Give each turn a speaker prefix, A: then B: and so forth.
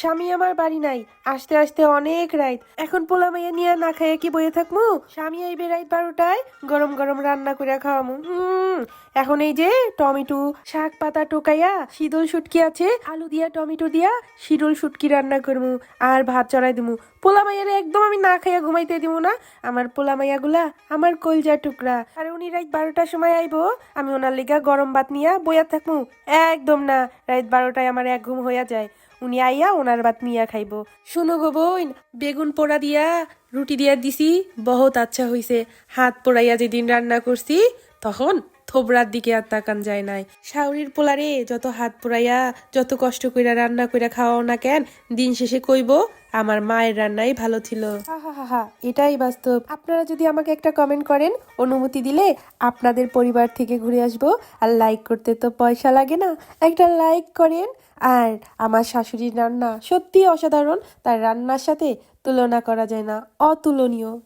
A: স্বামী আমার বাড়ি নাই। আসতে আসতে অনেক রাত। এখন পোলা মাইয়া নিয়ে না খাইয়ে কি বইয়ে থাকমু? স্বামী আইবে রাত বারোটায়, গরম গরম রান্না করে খাওয়ামু। এখন এই যে টমেটো, শাক পাতা টোকাইয়া, শীতল শুটকি আছে, আলু দিয়া, টমেটো দিয়া, শীতল শুটকি রান্না করমু আর ভাত চড়াই দিমু। পোলা মাইয়ারে একদম আমি না খাইয়া ঘুমাইতে দিমু না। আমার পোলা মাইয়া গুলা আমার কলজা টুকরা। আর উনি রাত বারোটার সময় আইবো, আমি ওনার লিগা গরম ভাত নিয়া বইয়া থাকমু। একদম না, রাত বারোটায় আমার এক ঘুম হইয়া যায়। উনি আইয়া ওনার ভাত নিয়া খাইব। শুনো গো বই বেগুন পোড়া দিয়া রুটি দিয়া দিছি বহুত আচ্ছা হইছে। হাত পোড়াইয়া যেদিন রান্না করছি তখন থোবরার দিকে আর তাকান যায় নাই। শাওরির পোলারে যত হাত পোড়াইয়া যত কষ্ট কইরা রান্না কইরা খাওয়াও না কেন দিন শেষে কইব আমার মায়ের রান্নাই ভালো ছিল। হা এটাই বাস্তব। আপনারা যদি আমাকে একটা কমেন্ট করেন, অনুমতি দিলে আপনাদের পরিবার থেকে ঘুরে আসব। আর লাইক করতে তো পয়সা লাগে না। একটা লাইক করেন। আর আমার শাশুড়ির রান্না সত্যি অসাধারণ। তার রান্নার সাথে তুলনা করা যায় না। অতুলনীয়।